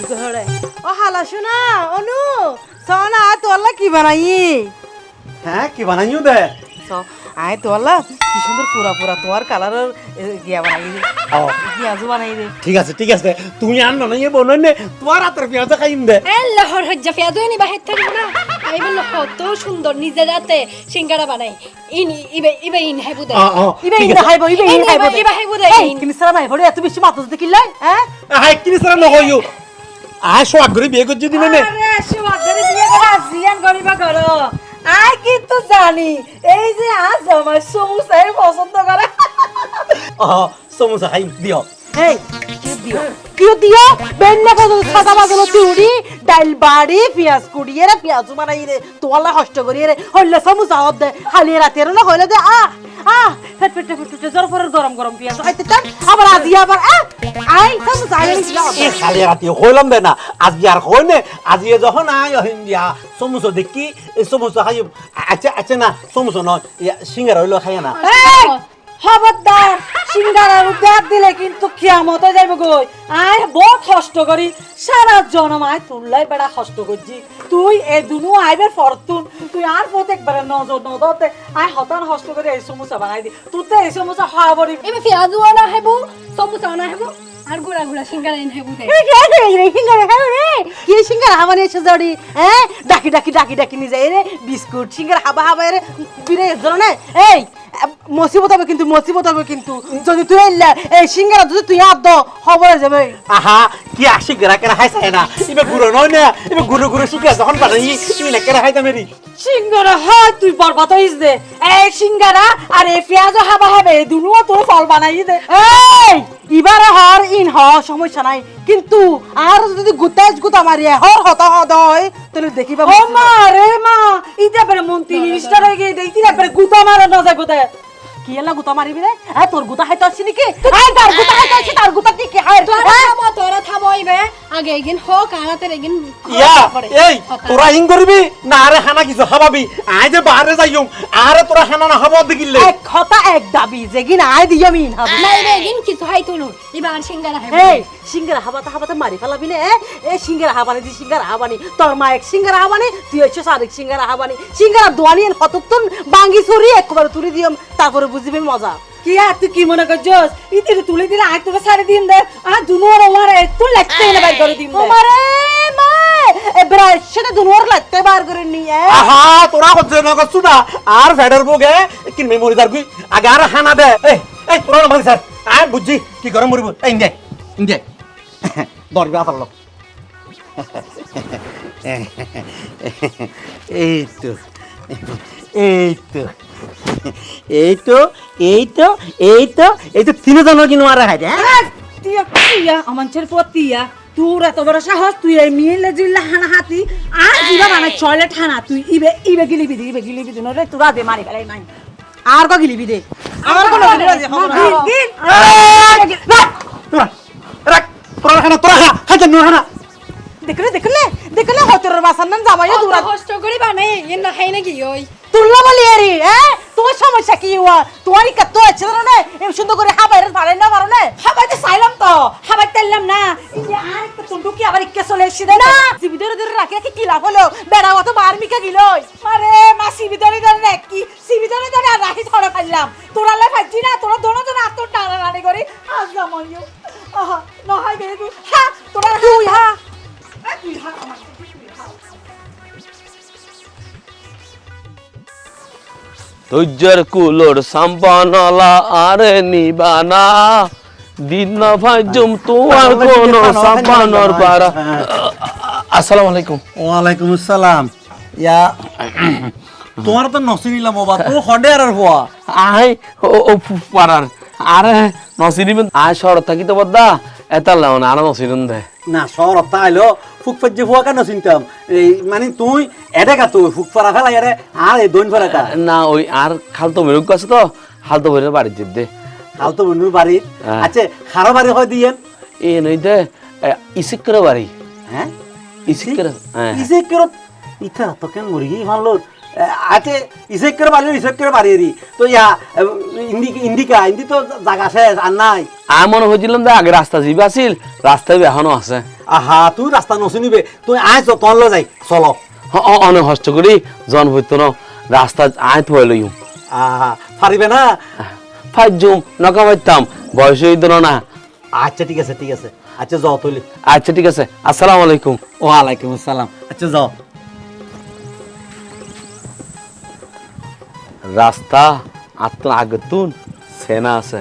গিল হরে ও হালা শোনা অনু সনা তোলা কি বানাই হ্যাঁ কি বানাইও দে আয় তোলা কি সুন্দর পুরা পুরা তোমার কালারের গিয়া বানাই দে ও পেঁয়াজও বানাই দে ঠিক আছে ঠিক আছে তুমি আর ননাইয়ে বনই নে তোমার হাতের পেঁয়াজ খাইম দে এ লহর হজ্জা পেঁয়াজও এনে বাহির থাকব না আমি বলল কত সুন্দর নিজের রাতে সিঙ্গারা বানাই ইন ইবে ইবে ইন হেবু দে ও ও ইবে ঠিক ইন্দা ইবে এই ইন্দা নে, খাইবো ইবা- ইবা দে, ইন। কিনি সারা নাই হরে এত বেশি মাথা দিতে কিলাই হ্যাঁ হাই কিনি সারা নহইও আয় সোয়াগ করে বিয়ে করছি দিনে নে আরে সুমাদের বিয়ে করে জিয়ান করিবা করো আই কিন্তু জানি এই যে আজ আমার সমুসাই পছন্দ করে। ও হাই খাই দিও এই কি দিও? বেন্না পর্যন্ত সাদা বাজালো তিউড়ি ডাইল বাড়ি পেঁয়াজ কুড়িয়ে রে পেঁয়াজ বানাই রে তোলা কষ্ট করিয়ে রে। হইলে দে খালি রাতে না হইলে দে আ আ ফেট ফেট ফেট ফেট জোর পরে গরম গরম পেঁয়াজ খাইতে চান। আবার আজি আবার আ আই সমুসা আই এ খালি রাতি হইলাম দে না আজকে আর হই নে আজকে যখন হইন সমোসা দেখি সমোসা খাই আচ্ছা আচ্ছা না সমোসা নয় সিঙ্গারা হইল খাই না। এই খবরদার সিঙ্গারার উদ্যার দিলে কিন্তু কিয়ামত হয়ে যাইব গই আয় বহুত কষ্ট করি। সারা জনম আয় তুললাই বেড়া কষ্ট করছি। তুই এ দুনু আইবে ফরতুন। তুই আর প্রত্যেক বেড়া নজর নজরতে আয় হতান কষ্ট করে এই সমস্যা বানাই দি। তুই তো এই সমস্যা খাওয়া বলি পেঁয়াজও আনা হেবু সমুচা আনা হেবু আর গুড়া গুড়া সিঙ্গারা ইন হেবু দে। কি সিঙ্গার হাবা নিয়ে এসে জড়ি? হ্যাঁ ডাকি ডাকি ডাকি ডাকি নিয়ে যায় রে বিস্কুট সিঙ্গার হাবা হাবা রে বিরে এই মসিবত হবে কিন্তু, মসিবত হবে কিন্তু। যদি তুই এই সিঙ্গারা যদি তুই আদ খবরে যাবে। আহা কি আসি গেরা কেনা খাইছে না ইবে গুড়ো নয় না? ইবে গুড়ো গুড়ো শিখে যখন বানাই তুমি না কেনা খাইতে মেরি সিঙ্গারা হয় তুই বরবাদ হইস দে। এই সিঙ্গারা আর এই পেঁয়াজ হাবা হবে দুনুও তোর ফল বানাই দে। এই এবার হর ইন হ সমস্যা নাই। কিন্তু আর যদি গুতাইজ গুতা মারিয়ে হর হতা হদ হয় তাহলে দেখিবা ও মা রে মা। ইটা পরে মন্ত্রী মিনিস্টার হয়ে গিয়ে দেখি না পরে গুতা মারা না যায় গুতা কি এলা গুতা মারিবি রে এ তোর গুতা হাইতে আসছি নাকি? আই তার গুতা হাইতে আসছি তার গুতা কি কি হাই তোরা থামো তোরা থামো ইবে আগে এগিন হোক আনাতে এগিন ইয়া এই তোরা ইং করবি না আরে খানা কিছু খাবাবি? আই যে বাহারে যাইম আরে তোরা খানা না খাব দেখিলে। এক কথা এক দাবি যেগিন মিন হাবি না ইবে এগিন কিছু হাই তুলু ইবে আর সিঙ্গারা হেবু এই সিঙ্গারা হাবাতে হাবাতে মারি ফেলাবি না? এ এ সিঙ্গারা হাবানি দি সিঙ্গারা হাবানি তোর মা এক সিঙ্গারা হাবানি তুই হচ্ছে সারেক সিঙ্গারা হাবানি সিঙ্গারা দোয়ানি হতত্তন বাঙ্গি সরি একবারে তুলি দিম তারপরে বুঝিবি মজা? কি আর তুই কি মনে করছস? ইতিরে তুলে দিলে আজ তোকে সারি দিন দে। আর দুনোর ওমারে তুই লাগতে না বাইর করে দিম ওমারে মা এবার সেটা দুনোর লাগতে বার করে নিয়ে আহা তোরা হচ্ছে না করছু না? আর ফেডার বগে কি মেমোরি দার গুই আগে আর খানা দে। এই এই তোরা না স্যার। আয় বুঝছি। কি করে মরিব এই ইন্দে ইন্দে দরবে আতার লোক এই তো এই তো। এই তো এই তো এই তো এই তো তিনজনের কিনো আর হাই হ্যাঁ তিয়া তিয়া আমাঞ্চের পতিয়া তোর এত বড় সাহস তুই এই মিলে জিল্লা হানা হাতি আর দিবা মানে টয়লেট হানা তুই ইবে ইবে গিলিবি দে ইবে গিলিবি দে নরে তোরা দে মারি ফেলাই নাই আর কো গিলিবি দে আমার কোন গিলিবি দে দিন দিন তোরা রাখ তোরা খানা তোরা খা খাইতে নো দেখলে দেখলে দেখলে হতরের বাসার নাম জামাইয়া দূরা কষ্ট করি বানাই ইন না খাই নাকি ওই তুললা বলি আরে হ্যাঁ তোমার সমস্যা কি হওয়া তোমার কি কত আছে না? এম সুন্দর করে হাবাই পারে না পারো না? হাবাইতে চাইলাম তো। হাবাই তেললাম না। এই যে আর একটা কি আবার ইকে চলে এসে না। সিবিদরে ধরে রাখি কি কি লাভ হলো? বেড়া অত মার মিকা গিল আরে মা সিবিদরে ধরে রাখ। কি সিবিদরে ধরে আর রাখি ধরে ফেললাম ধৈর্যের কুলোর সাম্পানলা আরে নিবানা। দিন না ভাইজুম তোমার কোন সাম্পানর পারা আসসালামু আলাইকুম। ওয়ালাইকুম আসসালাম। ইয়া তোমার তো নসি নিলাম বাবা তো হডে আর হওয়া আই ও ও পারার আরে নসিনিবেন আয় শহর থাকি তো বদ্দা। এতাল না আর নসিরন দে। না অত্তা আইলো ফুক ফাজ্জে হওয়া কেন চিন্তাম? এই মানে তুই এডে কা তুই ফুক ফারা ফেলা এরে আর এই দৈন ফারা কা? না ওই আর খালতো মেরুক আছে তো খালতো মেরুক বাড়ি যাব দে। হাল তো বন্ধু বাড়ি? হ্যাঁ। আচ্ছা খারো বাড়ি হয় দিয়েন। এ নই দে ইসিক করে বাড়ি। হ্যাঁ? ইসিক করে হ্যাঁ। ইসে কেরো ইথা তো কেন মুরগি ভালো। আতে ইসেক করে বাড়ি ইসেক করে বাড়ি তো ইয়া ইন্দি ইন্দিকা ইন্দি তো জায়গা শেষ আর নাই। আমি মনে হয়েছিলাম যে আগে রাস্তা যাবে আছিল রাস্তায় এখনও আছে। আহা তুই রাস্তা নচিনিবে তুই আয় তো তল যাই চলো। অ- অনেক কষ্ট করি জন হইতো না রাস্তা আয় থয়ে লইম আহা পারিবে না? ফাইভ জুম নকা পাইতাম বয়স হইতো না আচ্ছা ঠিক আছে ঠিক আছে। আচ্ছা যাও তুলি আচ্ছা ঠিক আছে আসসালামু আলাইকুম। ওয়ালাইকুম আসসালাম। আচ্ছা যাও রাস্তা আত্ম আগতুন সেনা আছে।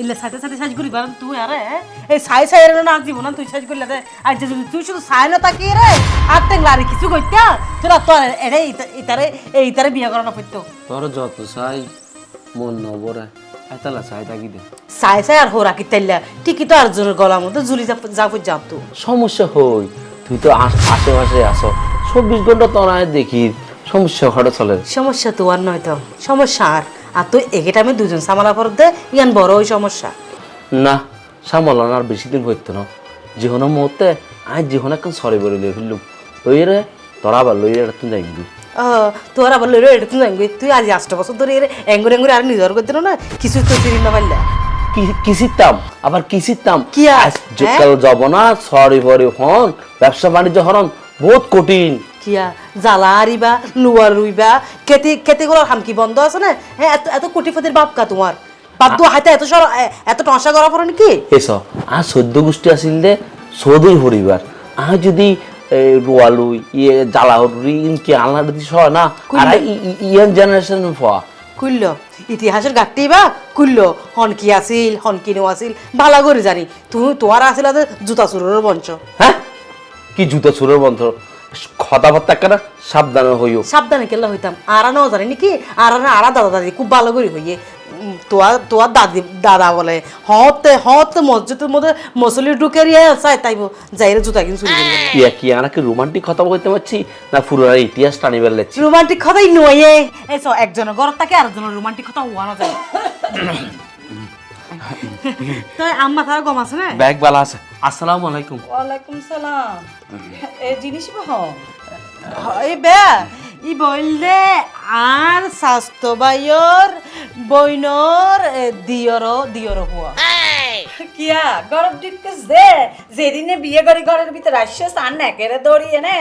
ইলে সাইতে সাইতে সাইজ করি বারণ তুই আরে এই সাই সাই এর না জীবন তুই সাইজ করলে দে। আর যে তুই শুধু সাই না তাকিয়ে রে আর তেং লারি কিছু কইতা তোরা তো এরে ইতারে এই ইতারে বিয়া করানো পড়তো তোর যত চাই মন নবরে। এতালা চাই তাকি দে। সাই সাই আর হোরা কি তেল্লা? ঠিকই তো আর জোরের গলার মধ্যে জুলি যা যা যাম তো। সমস্যা হই তুই তো আশেপাশে আসো চব্বিশ ঘণ্টা তোর আয় দেখি সমস্যা ঘটে চলে। সমস্যা তো আর নয় তো। সমস্যা আর। আর তুই এগে টাইমে দুজন সামালা পর দে ইয়ান বড় ওই সমস্যা। না সামলান আর বেশি দিন হইতো না। জীবন মুহূর্তে আজ জীবন এখন সরি বলে লিয়ে ফেললুম। লই রে তোরা আবার লই রে তুই যাইবি তোর আবার লইরে এটা তুই জানবি তুই আজ আষ্ট বছর ধরে এর এঙ্গুর এঙ্গুর আর নিজর করতে না কিছু তো তিরিন না পারলে কিসিতাম আবার কিসিতাম কি আজ যে কাল যাব না সরি ফরি হন ব্যবসা বাণিজ্য হরন বহুত কঠিন। কিয়া জ্বালা আরিবা নুয়ার রুইবা খেতে খেতে গুলোর হামকি বন্ধ আছে না? হ্যাঁ এত এত কোটিপতির বাপ কা তোমার? বাপ তো হাতে এত সর এত টসা করা পড়ে নাকি? এস আর চোদ্দ গোষ্ঠী আছিল দে চৌধুরী পরিবার আর যদি রোয়ালু ইয়ে ইনকে হয় না? আর জেনারেশন কুল্ল। ইতিহাসের গাঁটটি বা? কুল্ল। হন কি আছিল হন কি নো আছিল? ভালা করে জানি। তুই তোমার আছিল আজ জুতা চুরের বঞ্চ হ্যাঁ? কি জুতো সুরের বন্ধ কথাবার্তা কেন? সাবধানে হইও। সাবধানে কেলা হইতাম। আর নাও জানি নাকি? আর না আরা দাদা দাদি খুব ভালো করে হইয়ে। তোয়ার তোয়ার দাদি দাদা বলে। হতে হতে মসজিদের মধ্যে মসলি ঢুকে রিয়ে চাই তাইব যাইরে জুতা কিনে চুরি করে ইয়া কি আনাকে রোমান্টিক কথা বলতে পারছি না পুরোনো ইতিহাস টানি বেলাচ্ছি রোমান্টিক কথাই নয়ে এসো একজনের ঘর থাকে আর আরেকজনের রোমান্টিক কথা হওয়ানো যায়। তো আম্মা তারা গম আছে না? ব্যাগ বালা আছে। আসসালামু আলাইকুম। ওয়ালাইকুম সালাম। এ জিনিস বহ। এই বে ই বললে আর স্বাস্থ্য বাইর বইনর দিয়র দিয়র হুয়া কিয়া গরম ডিপকেস দে যেদিনে বিয়ে করে ঘরের ভিতরে আসছে সান নেকেরে দড়িয়ে নে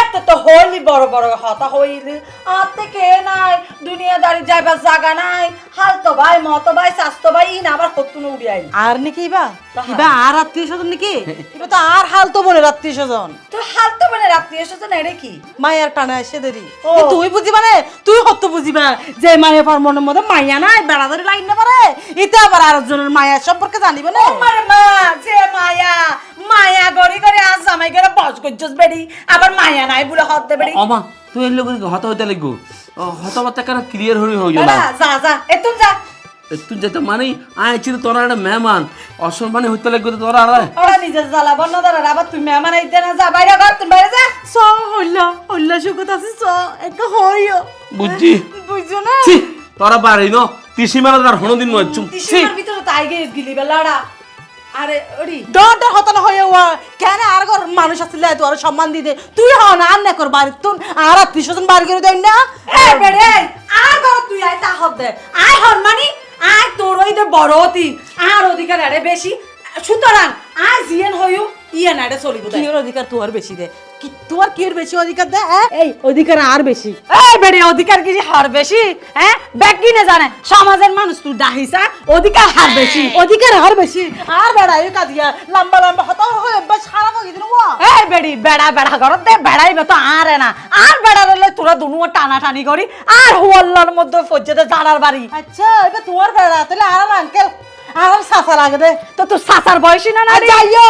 এত তো হইলি বড় বড় হতা হইলি। আতে কে নাই দুনিয়াদারি যাইবার জায়গা নাই। হাল তো ভাই মত ভাই স্বাস্থ্য ভাই ইন আবার কতুন উড়িয়াই আর নাকি ইবা? ইবা আর আত্মীয় স্বজন নাকি? ইবা তো আর হাল তো বলে আত্মীয় স্বজন। তো হাল তো মানে রাত্রি এসেছে না রে কি? মায়ার টানে আসে দেরি। তুই বুঝিবা না? তুই হত বুঝিবা যে মায়া পার মনের মধ্যে মায়া নাই বেড়া ধরে লাইন না পারে ইতে আবার আরেকজনের মায়া সম্পর্কে জানিবে না? আমার মা যে মায়া। মায়া গড়ি করে আজ জামাই করে বস করছস বেড়ি। আবার মায়া নাই বলে হত দে বেড়ি। অমা তুই এর লোক হত হইতে লাগবো হতবার্তা কেন ক্লিয়ার হই হইও না যা যা এতুন যা। তুই যেতে মানে আইছি তো তোরা একটা মেহমান। অসম্মানে হইতে লাগবে তো তোরা আরে। ওরা নিজের জ্বালা বন্য ধরে আবার তুমি মেহমান আইতে না যা বাইরে ঘর তুমি বাইরে যা। স হইলা হইলা সুখত আছে স একটা হইও। বুঝছি। বুঝছ না? ছি তোরা বাড়ি ন তিসি মারা তার হনদিন মর চুম ছি। টিসিমার ভিতরে তো আইগে গিলি বেলাড়া আরে ওরি। ডর ডর হতানো হয়ে ওয়া কেন আর ঘর মানুষ আসলে তুই আর সম্মান দিতে তুই হ না আর না কর বাড়ি তুই আর আত্মীয় স্বজন বাড়ি করে দেন না। এ বেড়ে আর ঘর তুই আই তা হদ দে। আই হন মানি আই তোর ওই তো বড় অতি, আর অধিকার আরে বেশি। সুতরাং, আর জিয়েন হইও ইয়ে না এটা চলিব কি অধিকার? তোর বেশি দে। কি তোর কি এর বেশি অধিকার দে হ্যাঁ? এই অধিকার আর বেশি। এই বেড়ে অধিকার কি হার বেশি হ্যাঁ? ব্যাগ কিনে জানে সমাজের মানুষ তুই ডাহিসা অধিকার হার বেশি। অধিকার আর বেশি। আর বেড়াই কাজিয়া লম্বা লম্বা হতা হয়ে খারাপ হয়ে গেছিল ওয়া। এই বেড়ি বেড়া বেড়া ঘরত দে বেড়াইবে তো আরে না। আর বেড়া রইলে তোরা দুনু টানা টানি করি। আর হুয়াল্লার মধ্যে ফজ্জেতে জানার বাড়ি। আচ্ছা এবার তোমার বেড়া তাহলে আর আঙ্কেল আর সাসা লাগে দে। তো তোর সাসার বয়সী না না? যাইও।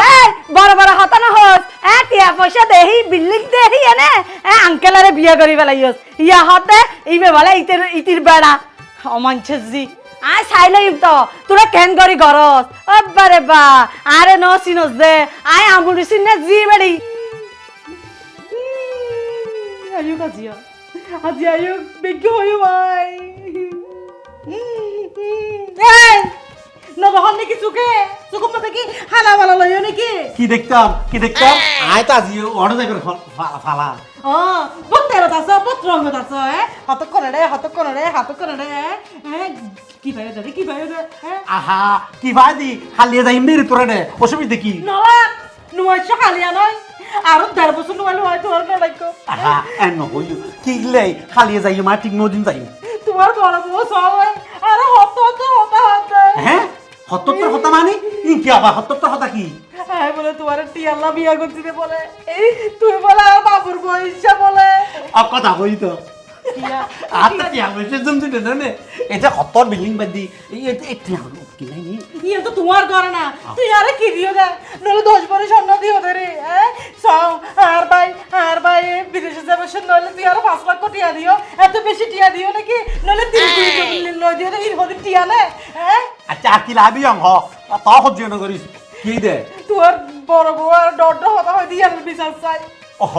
বড় বড় হতা না হস। এ টিয়া পয়সা দেহি বিল্ডিং দেহি এনে। এ আঙ্কেলারে বিয়ে করি বেলাইস ইয়া হতে ইবে বলে ইতির ইতির বেড়া। অমানছে জি। আয় চাইলে তো। তোরা কেন করি গরস? বারে বা। আরে ন চিনস দে। আয় আমুরি চিনে জি বেড়ি আয়ু কাজিয়া আজি আয়ু বেগ্য হয়ে ভাই নবহন নাকি চুকে চুকুম মতো কি হানা মালা লইও নাকি? কি দেখতাম? কি দেখতাম? আয় তো আজি অর্ডার যাবে ফালা। ও বত্তেরত আছো বত্র রঙত আছো হ্যাঁ হাত করে রে হাত করে রে হাত করে রে হ্যাঁ কি ভাই দে কি ভাই দে আহা কি ভাই খালিয়ে যাইম রে তোরা রে অসুবিধা কি? নলা নুয়াইছো খালিয়া নয়। আরও দেড় বছর নুয়াইলো হয় তোমার নড়াইকো আহা এন হইল কি গলে খালিয়ে যাই মা ঠিক নদিন যাই তোমার বড় বউ সব আরে হত হত হত হত। হ্যাঁ? সত্তর কথা মানে? ই কি আবার সত্তর কথা কি? হ্যাঁ বলে তোমার টিয়াল্লা বিয়া করতে বলে। এই তুই বলে আর বাবুর বইসা বলে। আর কথা কই তো? এটা সত্তর বিল্ডিং বাদি ইয়ে তো তোমার করে না। তুই আরে কি দিও দে? নলে দশ বড় স্বর্ণ দিও দে রে সও আর ভাই আর ভাই বিদেশে যাবে সে নলে তুই আরও পাঁচ লাখ টিয়া দিও এত বেশি টিয়া দিও নাকি? নলে তিন কুড়ি দিও নাকি হদি টিয়া নে আচ্ছা আর কি লাভি অঙ্গ ত সহ্য না করিস কি দে? তোর বড় বউ আর ডর ডর হতা হয় দিয়ে বিচার চাই। ওহ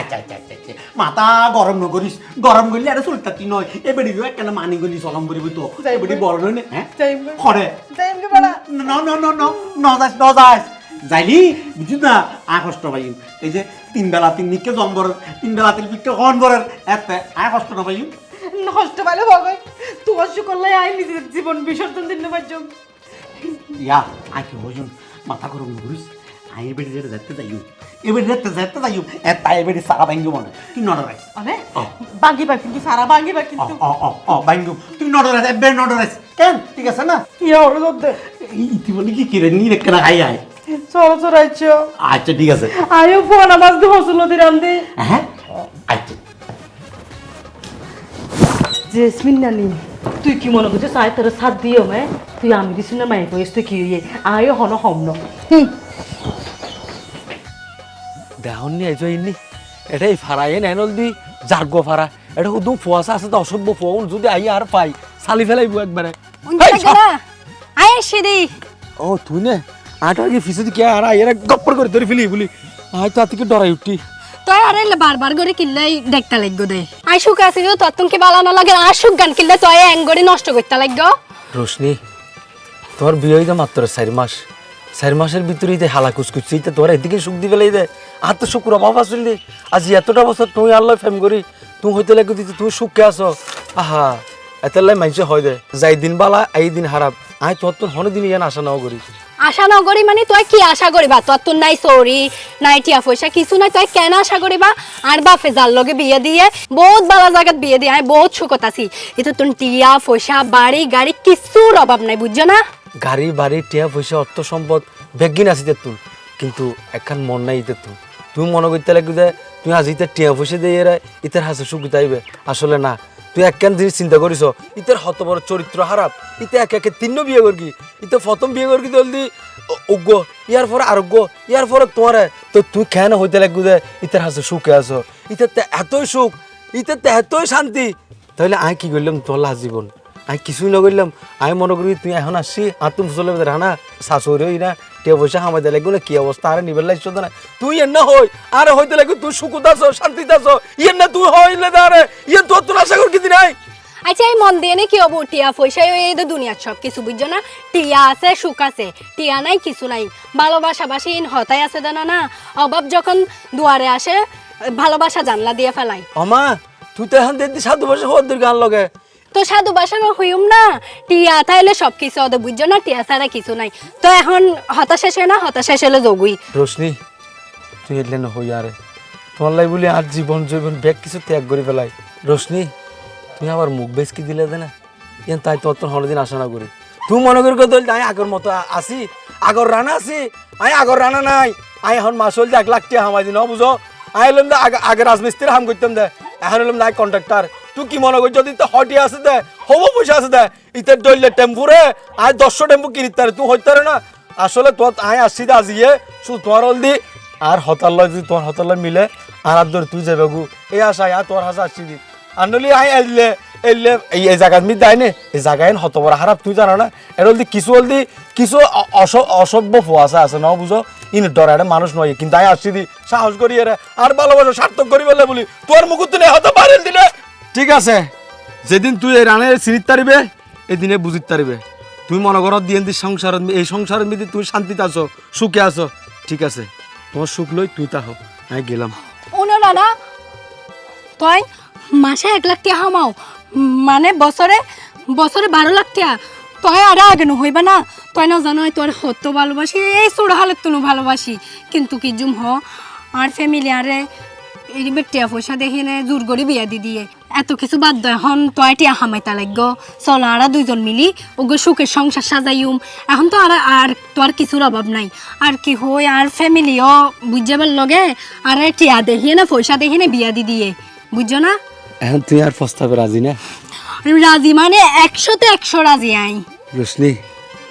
আচ্ছা আচ্ছা আচ্ছা আচ্ছা। মাথা গরম নকরিস গরম করলে আর চুলতাতি নয়। এবারে মানি গলি চলম করিব তো। এবারে বড় নয় হ্যাঁ? ন ন ন ন ন যাস ন যাস। যাইলি? বুঝিস না? আয় কষ্ট পাইম। এই যে তিন বেলা তিন নিকে জম্বর তিন বেলা তিন পিকে কন বরের এতে আয় কষ্ট না পাইম? নষ্ট পাইলে করলে আই নিজের জীবন বিসর্জন দিন পারছ ইয়া কি মাথা গরম নকরিস এবারে যেতে যাইতে যাইম এবারে যেতে যাইতে যাইম এত সারা বাইঙ্গ মনে তুই নড় রাখিস মানে অ। বাঙ্গি বা কিন্তু সারা বাঙ্গি বা অ কিন্তু অ অ অ বাইঙ্গ তুই নড় রাখিস এবার নড় রাখিস কেন ঠিক আছে না ইয়া হলো দে ইতি বলি কি কিরে নি রেখে আই আয় চলো চড়াইছো আচ্ছা ঠিক আছে আয়ো ফোন আবাজ দি হসল দি রান্দি হ্যাঁ আচ্ছা জেসমিন নানি তুই কি মনে করছিস আয় তোর সাথ দিও মে তুই আমি দিছি না মাই কইস তুই কি ইয়ে আয়ো হন হমন দেহন নি আইছো ইনি। এটাই ফারাই নেনল দি জার্গ ফারা এটা ফুয়াশা আছে তো অসভ্য ফোন যদি আই আর পাই সালি ফেলাইব একবারে। আয় সিদি ও তুই নে আটার কি ফিসে কি আর আইরা গপ্পর করে ধরে ফেলি বলি। আই তো আতিকে ডরাই উঠি তই আরে বারবার করে কিল্লাই দেখতে লাগবো দে। আই সুখ আছে যে তোর তুমি বালা না লাগে আর সুখ গান কিল্লে তই এঙ্গরি নষ্ট করতে লাগবো রোশনি তোর বিয়ে হইতে মাত্র চার মাস। চার মাসের ভিতরে হালা কুচকুচি তোর এদিকে সুখ দি ফেলাই দে। আর তো শুক্র অভাব আসল আজি এতটা বছর তুই আল্লাহ ফেম করি তুই হইতে লাগি দিতে তুই সুখে আছো আহা এতেলাই মাইসে হয় দে। যাই দিন বালা এই দিন হারাপ আই তোর তোর হনে দিন ইয়ান আশা নাও করি আশা নগরী মানে তুই কি আশা করিবা তোর তোর নাই সরি নাই টিয়া পয়সা কিছু নাই। তুই কেন আশা করিবা আর বাপে যার লগে বিয়ে দিয়ে বহুত বালা জায়গাত বিয়ে দিয়ে। আমি বহুত সুখত আছি। এটা তোর টিয়া পয়সা বাড়ি গাড়ি কিছুর অভাব নাই বুঝছ না? গাড়ি বাড়ি টিয়া পয়সা অর্থ সম্পদ বেগিন আছে তুই কিন্তু একখান মন নাই তুই তুই মনে করতে লাগবে যে তুই আজ ইতে টিয়া পয়সা দিয়ে রে ইতার হাসে সুখ আইবে আসলে না, তুই একখান জিনিস চিন্তা করিস? ইতার হত বড় চরিত্র খারাপ। ইতে এক একে তিন্ন বিয়ে করবি। ইতে প্রথম বিয়ে করবি জলদি অজ্ঞ ইয়ার পরে আরোগ্য ইয়ার পরে তোমার। তো তুই কেন হইতে লাগবে যে ইতার হাসে সুখে আছো? ইতের তে এতই সুখ, ইতের তে এতই শান্তি। তাহলে আমি কি করলাম তোর জীবন? আমি কিছুই নকরলাম। আমি মনে করি তুই এখন আসছি, আর তুমি চলে রানা শাশুড়ি না। টিয়া পয়সা হামাইতে লাগবে কি অবস্থা? আরে নিবেল না। তুই এর না হই। আরে হইতে লাগবে তুই সুখত আছো শান্তিতে আছো। ইয়ের না তুই হইলে দাঁড়ে ইয়ে তোর তোর আশা করি কিছু নাই। আচ্ছা এই মন দিয়ে নে কি হব? টিয়া পয়সা এই তো দুনিয়ার সব কিছু বুঝছ না? টিয়া আছে সুখ আছে। টিয়া নাই কিছু নাই। ভালোবাসা বাসি ইন হতাই আছে জানা না? অভাব যখন দুয়ারে আসে ভালোবাসা জানলা দিয়ে ফেলাই। অমা তুই তো এখন দেখি সাধু বছর হওয়ার গান লগে তো সাধু বাসা হইম না। টিয়া তাইলে সব কিছু ওদের বুঝছ না, টিয়া ছাড়া কিছু নাই। তো এখন হতাশা শেষ না, হতাশা শেষ হলে যোগুই রোশনি, তুই এলে না হই আরে তোমার লাই বলি আর জীবন জীবন ব্যাগ কিছু ত্যাগ করে ফেলাই। রোশনি তুই আবার মুখ বেশ কি দিলে না? ইয়ান তাই তোর তোর হরদিন আশা না করি। তুই মনে করি কত আমি আগের মতো আসি। আগর রানা আছি আই আগর রানা নাই। আই এখন মাস হল এক লাখ টাকা হামাই দিন বুঝো? আমি এলাম দে আগে রাজমিস্ত্রি হাম করতাম দে এখন এলাম নাই কন্ট্রাক্টর। তুই কি মনে করি যদি তো হটি আছে দে হব পয়সা আছে দে ইতার ডইলে টেম্পুরে আয় দশশো টেম্পু কিনিতে পারে তুই হইতে পারে না আসলে তোর আয় আসছি দে আজিয়ে শুধু তোমার হল দি আর হতাল্লা যদি তোমার হতাল্লা মিলে আর আর তুই যাবে গু এই আশায় আর তোর হাসা আসছি দি আনলি আই এলে এলে এই এই জায়গার মধ্যে দেয় নে এই জায়গায় হত বড় হারাপ তুই জানো না এর হলদি কিছু হলদি কিছু অস- অসভ্য ফুয়াশা আছে না বুঝো ইন ডরাড়ে মানুষ নয় কিন্তু আই আসছি দি সাহস করি আর ভালোবাসা সার্থক করি বলে বলি তোর মুকুত তুলে হতে পারেন দিলে ঠিক আছে। যেদিন তুই এই রানের চিনিত তারিবে এদিনে বুঝিত তারিবে তুমি মনে করো দিয়ে দি সংসার এই সংসারের মধ্যে তুমি শান্তিতে আছো, সুখে আছো, ঠিক আছে। তোমার সুখ লই তুই তাহো আমি গেলাম। ওনো দাদা তই মাসে এক লাখ টিয়া হামাও। মানে বছরে বছরে বারো লাখ টিয়া। তই আরে আগে নহইবা না। তই না জানো তোর হত ভালোবাসি, এই ছোট হালত তো ভালোবাসি। কিন্তু কি জুম হ আর ফ্যামিলি আরে এই টিয়া পয়সা দেখি নে জোর করে বিয়া দি দিয়ে। এত কিছু বাদ দেয় হন তয় টিয়া হামাইতা লাগব। চল আর দুইজন মিলি ওগো সুখের সংসার সাজাইম। এখন তো আর আর তো আর কিছুর অভাব নাই। আর কি হই আর ফ্যামিলিও বুঝাবার লগে আর টিয়া দেখিয়ে না পয়সা দেখিয়ে না বিয়া দি দিয়ে। বুঝছ না? এখন তুই আর প্রস্তাবে রাজি না? রাজি মানে একশোতে একশো রাজি আই। রোশনি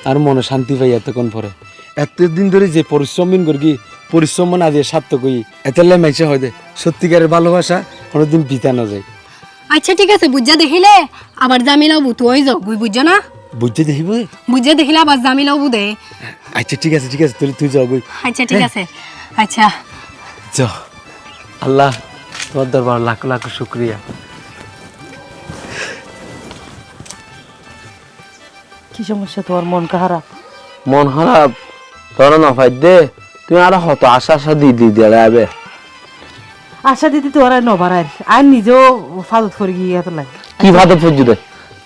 আর মনে শান্তি পাই এতক্ষণ পরে। এতদিন ধরে যে পরিশ্রম বিন করি পরিশ্রম মানে আজ সার্থক হই। এতেলে মেসে হয় সত্যিকারের ভালোবাসা কোনোদিন পিতা না যায়। আচ্ছা ঠিক আছে বুঝা দেখিলে আবার জামিলাও বুতু হয়ে যাও বুঝ বুঝছ না? বুঝতে দেখিব বুঝে দেখিলে আবার জামিলাও বুদে আচ্ছা ঠিক আছে ঠিক আছে তুই তুই যাও আচ্ছা ঠিক আছে। আচ্ছা। চ। আল্লাহ তোমার দরবার লাখ লাখ শুক্রিয়া। কি সমস্যা তোমার মন কাহারা মন খারাপ? তোর না ফাইদ দে। তুই আর হত আশা আশা দি দি দিয়ে আবে আশা দিদি তোমার আর নবারায় আর নিজেও ফাদত করে গিয়ে এত লাগে। কি ভাবে ফুজি দে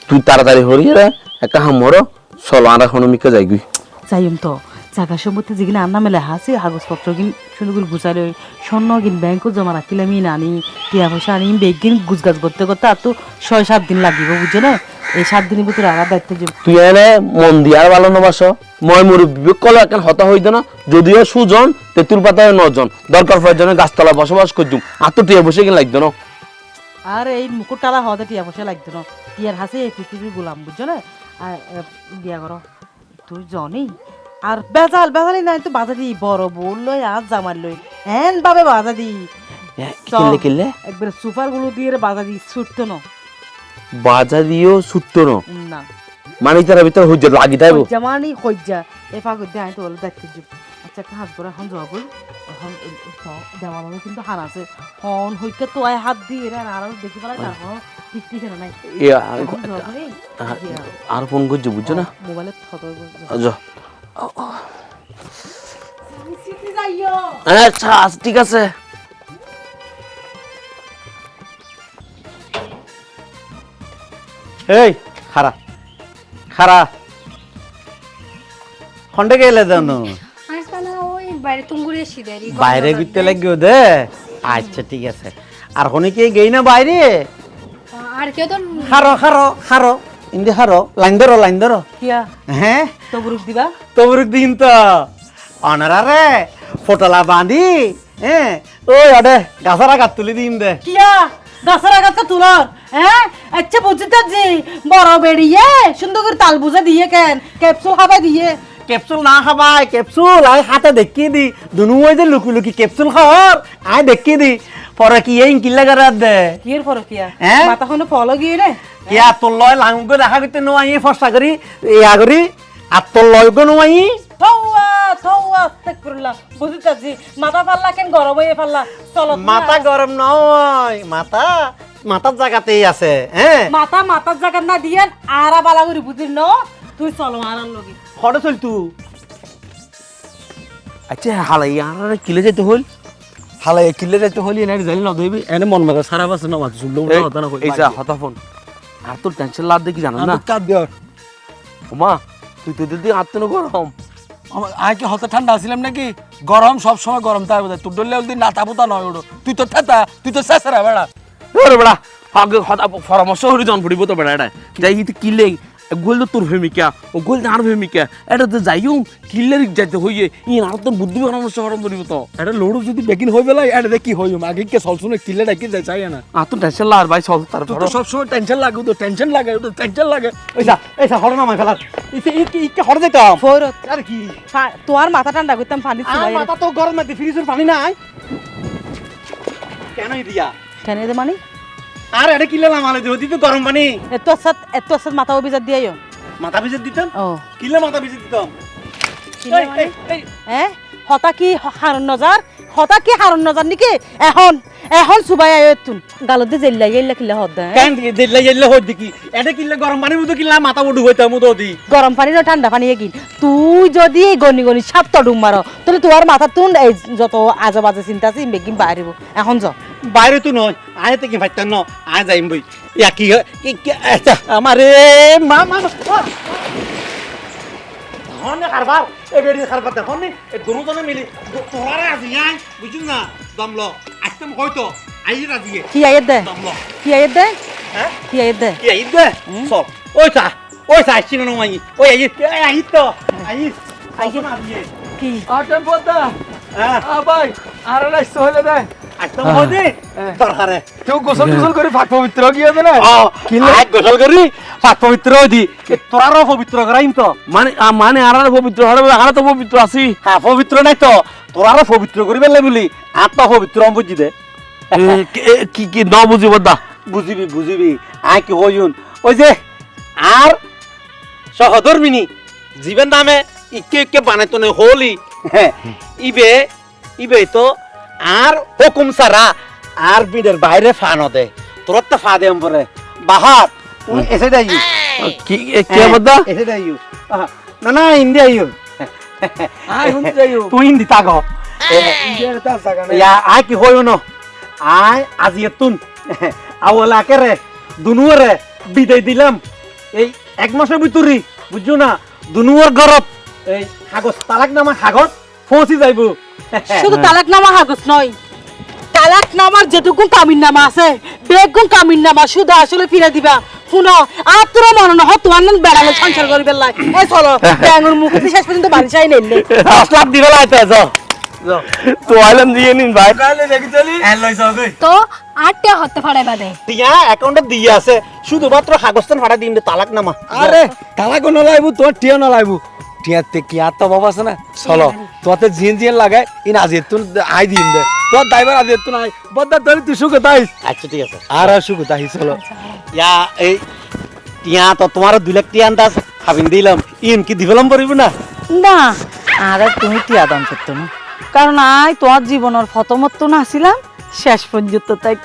তুই তাড়াতাড়ি হরিয়ে রে একা হামরো চলো আর এখন মিকে যাই গুই যাইম তো। জায়গা সম্পত্তি যেগুলো আন্না মেলে হাসি কাগজপত্র কিন সুন্দর গুছালে স্বর্ণ কিন ব্যাংকত জমা রাখিলে আমি আনি টিয়া পয়সা আনি বেগ কিন গুজগাছ করতে করতে আর তো ছয় সাত দিন লাগিব বুঝছ না? এই সাত দিনের ভিতরে আর দায়িত্ব যে তুই এনে মন দিয়ার ভালো নবাস। মই মোর বিবেক কলে এখন হতা হইত না। যদিও সুজন তেঁতুল পাতায় নজন। দরকার প্রয়োজনে গাছতলা বসবাস করছুম আর তো টিয়া বসে গেলে লাগতো না? আর এই মুকুটটালা হওয়াতে টিয়া পয়সা লাগতো না। টিয়ার হাসে এই পৃথিবীর গোলাম বুঝছ না? আর বিয়া করো। তুই জনি? আর বেজাল বেজালি নাই তো বাজা দি বড় বল লই আর জামার লই। হ্যান ভাবে বাজা দি কিনলে? কিনলে একবার সুপারগুলো দিয়ে বাজা দি ছুটতো না। বাজা দিও ছুটতো না। মানে তার ভিতরে হইজ লাগি তাইব কজ্জা মানে কজ্জা এ ফাঁক দিয়ে তো দেখতে আচ্ছা একটা হাত করে এখন দেওয়াল কিন্তু হান আছে। হন হইকে তো আয় হাত দিয়ে এরা আর দেখি না আর। ফোন করছ বুঝছ না? মোবাইলে আচ্ছা আচ্ছা, ঠিক আছে। এই খারা খারা খন্ডে গেলে জানো? বাইরে তুঙ্গুরে সিদারি বাইরে ঘুরতে লাগিও দে আচ্ছা ঠিক আছে। আর কোনে কি গেই না বাইরে? আর কেউ তো খারো খারো খারো ইন্দি খারো লাইন ধরো লাইন ধরো। কিয়া? হ্যাঁ তো বুরুক দিবা? তবরুক দিন তো। অনারারে ফোটলা বাঁধি হ্যাঁ ওই অডে গাছারা গাছ তুলি দিন দে। কিয়া? গাছের আগাতে তুলর হ্যাঁ আচ্ছা বুঝতে জি বড় বেরিয়ে সুন্দর করে তাল বুঝে দিয়ে কেন? ক্যাপসুল খাবাই দিয়ে। ক্যাপসুল না খাবাই ক্যাপসুল আই হাতে দেখিয়ে দি। দুনু ওই যে লুকি লুকি ক্যাপসুল খাওয়ার আই দেখিয়ে দি। পরে কি এই কিল্লা করার দে। কি এর ফরক কিয়া হ্যাঁ? মাথা খনে ফল গিয়ে রে কিয়া তোর লয় লাঙ্গুকে দেখা করতে নো আই ফসা করি ইয়া করি। আর তোর লয় গো নো আই থৌয়া থৌয়া বুঝতে জি মাথা পাল্লা কেন গরম হয়ে পাল্লা চলো মাথা গরম নয়। মাথা মাথার জায়গাতেই আছে হ্যাঁ? মাথা মাথার জায়গা না দিয়ে আরা বালা করে বুঝির ন। তুই চলো আরার লগে। খড়ে চল তু। আচ্ছা হালাই আর কিলে যেতে হল হালাই কিল্লে যাইতে হলি এনে জানি না ধইবি। এনে মন মাথা সারা বাসে না মাথা শুনলো না হতা না কই? এই যা হতা ফোন। আর তোর টেনশন লাভ দেখি জানো না? কাট দিও মা তুই তো দিদি আত্মন গরম। আয় কি হতে ঠান্ডা আছিলাম নাকি? গরম, সব সময় গরম, তাই বোধ তোর ডলে ওদিন নাতা পোতা নয় ওটো তুই তো থেতা, তুই তো শেষরা বেড়া। বেড়া, আগে হতা পরামর্শ হরি জন পড়িব তো বেড়া এটা যাই কিন্তু কিলে গোল তো তোর ভূমিকা ও গোল আর ভূমিকা। এটা তো যাইও কিল্লের যাইতে হইয়ে ই আর তোর বুদ্ধি পরামর্শ হরম করিব তো। এটা লোড়ো যদি বেগিন হয়ে বেলা এটা দেখি হই আগে কে সল শুনে কিল্লে ডাকি যায় চাই না আর তো টেনশন লার ভাই চল তুই তারপর তো সব সময় টেনশন লাগে তো টেনশন লাগে তো টেনশন লাগে। এইসা এইসা খড় নামাই ফেলার ইকে ইকে ইকে খড় যেতাম ফরত আর কি? তোমার মাথা ঠান্ডা করতাম পানি আর মাথা তো গরম নাকি ফ্রিজের পানি নাই। কেন দিয়া? কেন দে মানে আর এটা কিলে নামালে যদি তো গরম পানি। এত সাত এত সাত মাথা অভিজাত দিয়াইও মাথা ভিজে দিতাম? ও। কিলে মাথা ভিজে দিতাম? মানে? হ্যাঁ? হতা কি হারুন নজার? হতা কি হারন না জানি কি এখন এখন সুবাই আয় তুন গালতে জেল্লা গেল্লা কিল্লা হদ কেন দিল্লা গেলে হই দেখি? এটা কিনলে গরম পানি মতো কিনলা মাথা উঠু হইতে মুদো দি। গরম পানি না ঠান্ডা পানি কি তুই যদি এই গনি গনি সাপ তডুম মার তাহলে তোমার মাথা তুন এই যত আজে বাজে চিন্তা আছে বেগিন বাড়িব এখন যা। বাইরে তো নয় আয় থেকে ভাইতাম ন আয় যাইম বই। ইয়া কি? কি কি- আচ্ছা, আমারে মা মা। হনে কারবার এ বেরি কারবার দেখো নি এ দুজনে মিলি তোরারে আজি আই? বুঝুন না? দমলো আসতাম হয়তো আই রাজি কি আয়ের দে? দমলো কি আয়ের দে? হ্যাঁ? কি আয়ের দে? কি আই দে? সব ওই সা ওই সা আসছিল না মাই ওই আই আই আই তো। আই আই না দিয়ে কি? আটেন পদ্মা। হ্যাঁ। আ ভাই আর লাইছ হইলে দে। আসতাম দরকারে তুই গোসল গোসল করে ফাঁক পবিত্র না? কিনলে? আয় গোসল করি পাক পবিত্র দি তোরারও পবিত্র করাইম তো। মানে মানে আর পবিত্র হরে আর তো পবিত্র আছি। হ্যাঁ পবিত্র নাই তো। তোরারও পবিত্র করি পেলে বলি। আত্মা পবিত্র বুঝি দে। কি- কি কি ন বুঝিব দা বুঝিবি বুঝিবি। আয় কি হইন ওই যে আর সহধর্মিনী জীবের নামে ইকে ইকে বানাইতো না হলি। হ্যাঁ, ইবে ইবে তো আর হুকুম সারা আর বিদের বাইরে ফানো দে। তোর তো ফা দেম পরে। বাহার উনি এসে দেয়। কি কে বদা এসে দেয়। না না ইন্ডিয়া ইউ তুই হিন্দি তাগো। ইয়া আয় কি হইও ন? আয় আজি এতুন। আওলাকে রে দুনুয়ারে বিদায় দিলাম। এই এক মাসের ভিতরে বুঝছ না? দুনুয়ার গরব এই কাগজ তালাক নামা কাগজ পৌঁছি যাইব। শুধু তালাক নামা হাগজ নয়। তালাক নামার যেটুকু কামিন নামা আছে বেগুন কামিন নামা শুধু আসলে ফিরে দিবা। শুনো আর তোর মনে না হয় তোমার বেড়ালে সংসার করি বেলাই এই চলো ব্যাঙর মুখে শেষ পর্যন্ত বাড়ি চাই নেই দশ দিবে লাইতে যাও। তো আইলাম দিয়ে নিন ভাই। গালে দেখি চলি। লই যাও তো আটটা হতে পারে বাদে। টিয়া অ্যাকাউন্টে দিয়ে আছে। শুধুমাত্র কাগজটা ভাড়া দিন দে তালাক নামা আরে তালাকও নলাইবু তোর টিয়া নলাইবু। টিয়াতে কি আত্মা বাবা আছে না? চলো তোতে জিন জিন লাগাই ইন আজি তুন আই দিন দে। তোর ড্রাইভার আজি তুন আই বদ্দা ধরে তুই সুখে আচ্ছা ঠিক আছে। আর আর সুখে চলো। ইয়া এই টিয়া তো তোমার দুই লাখ টিয়া আন্দাজ খাবিন দিলাম। ইন কি দিবলাম পারিব না? না আর তুমি টিয়া দাম করতো না। কারণ আই তোমার জীবনের ফতমত তো নাছিলাম শেষ পর্যন্ত তাই